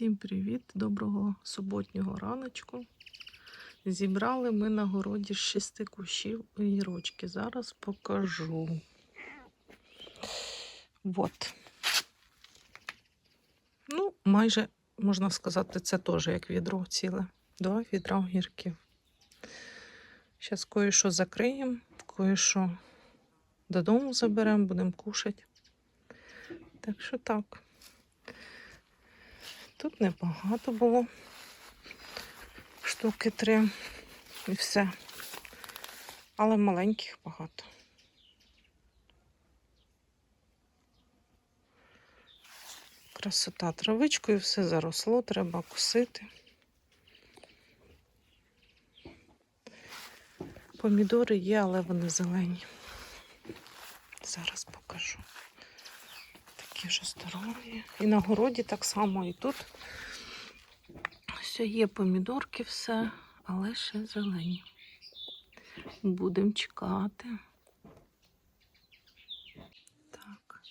Всім привіт! Доброго суботнього раночку. Зібрали ми на городі з шести кущів огірочки. Зараз покажу. От. Ну, майже, можна сказати, це теж як відро ціле. Два відра огірків. Зараз кое-що закриємо, кое-що додому заберемо, будемо кушати. Так що так. Тут небагато було. Штуки три і все. Але маленьких багато. Красота травичкою, все заросло, треба косити. Помідори є, але вони зелені. Зараз покажу. Вже здорові. І на городі так само, і тут все є помідорки, все, але ще зелені. Будемо чекати. Так,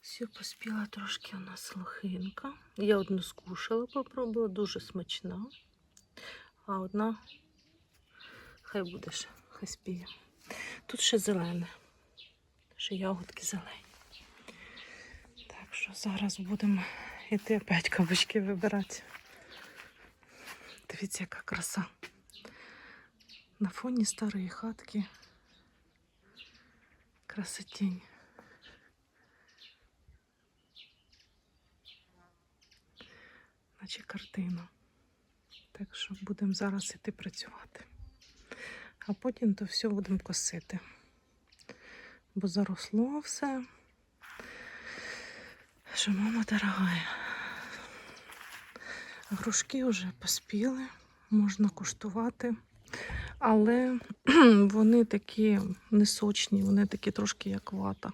все поспіла трошки у нас лохинка. Я одну скушала, попробувала, дуже смачна. А одна хай буде ще, хай спіє. Тут ще зелене, ще ягодки зелені. Що зараз будемо йти опять кабачки вибирати. Дивіться, яка краса. На фоні старої хатки. Красотінь. Наче картина. Так що будемо зараз іти працювати. А потім то все будемо косити. Бо заросло все що мама дорогая. Грушки вже поспіли, можна куштувати, але вони такі несочні, вони такі трошки як вата.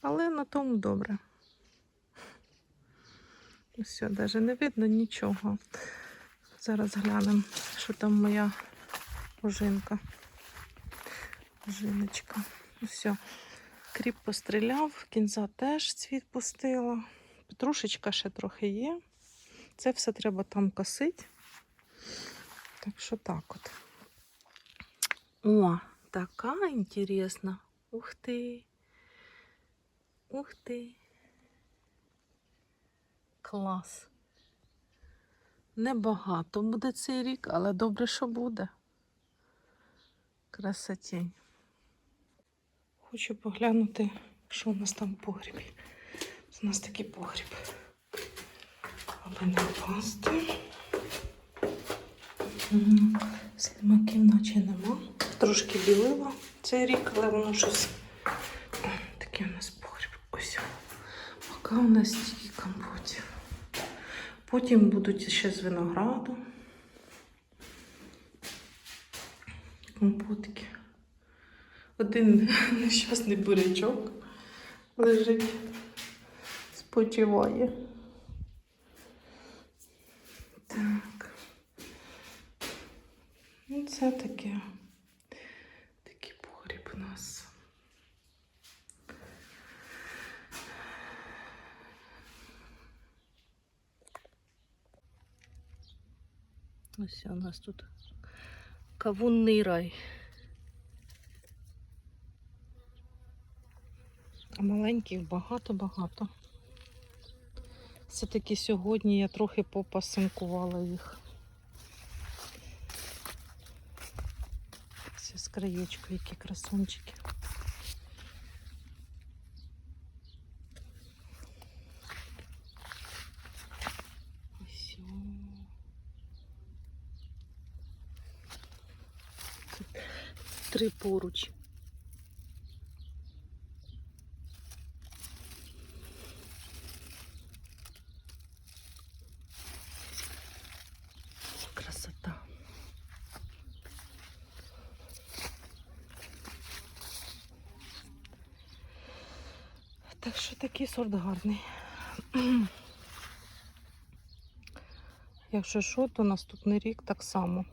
Але на тому добре. Все, навіть не видно нічого. Зараз глянемо, що там моя ожинка. Ожиночка. Все. Кріп постріляв, кінза теж цвіт пустила. Петрушечка ще трохи є. Це все треба там косити. Так що так от. О, така інтересна. Ух ти. Ух ти. Клас. Небагато буде цей рік, але добре, що буде. Красотень. Хочу поглянути, що у нас там в погрібі. У нас такий погріб. Аби не впасти. Слимаків наче нема. Трошки білила цей рік, але воно щось. Такий у нас погріб. Ось. Поки у нас тільки компотів. Потім будуть ще з винограду. Компотики. Один нещасний бурячок лежить, спочиває. Так. Ну, це таке. Такий погріб нас. Ось у нас тут кавунний рай. А маленьких багато-багато. Все-таки сьогодні я трохи попасинкувала їх. Все з краєчку, які красунчики. Тут Три поруч. Красота. Так що такий сорт гарний. Якщо що, то наступний рік так само.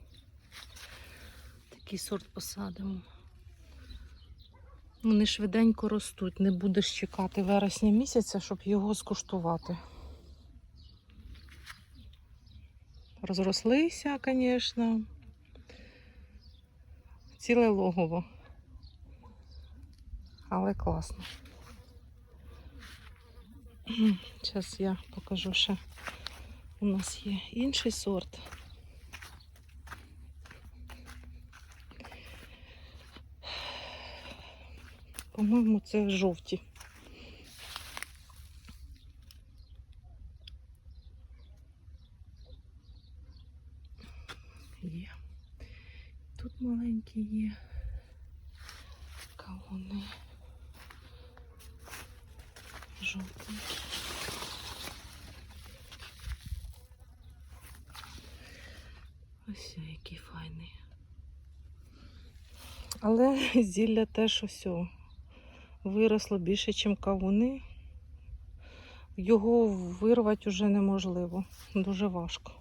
Такий сорт посадимо. Вони швиденько ростуть, не будеш чекати вересня місяця, щоб його скуштувати. розрослися, звісно. Ціле логово. Але класно. Зараз я покажу ще. У нас є інший сорт. По-моєму, це жовті. Є. Тут маленькі є. Кавуни. Жовтенькі. Ось який файний. Але зілля теж ось виросло більше, ніж кавуни. Його вирвати вже неможливо. Дуже важко.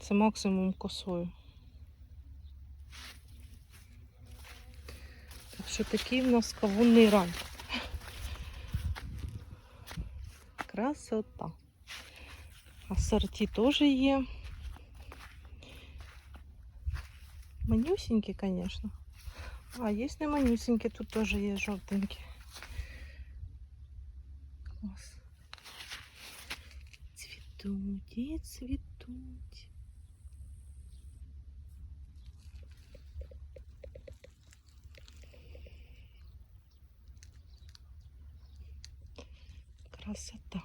Це максимум косою. Так що такий в нас кавунний рай. Красота. Асорті теж є. Манюсенькі, звісно. А, є не манюсенькі, тут теж є жовтенькі. Клас. Цвітуть і цвітуть. Красота.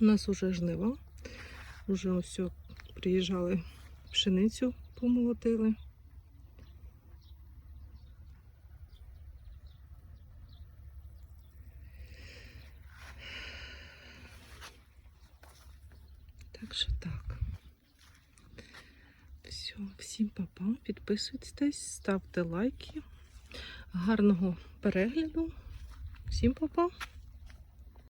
У нас уже жнива. Уже ось приїжджали пшеницю помолотили. Так що так. Все, всім папа. Підписуйтесь, ставте лайки. Гарного перегляду. Всім папа.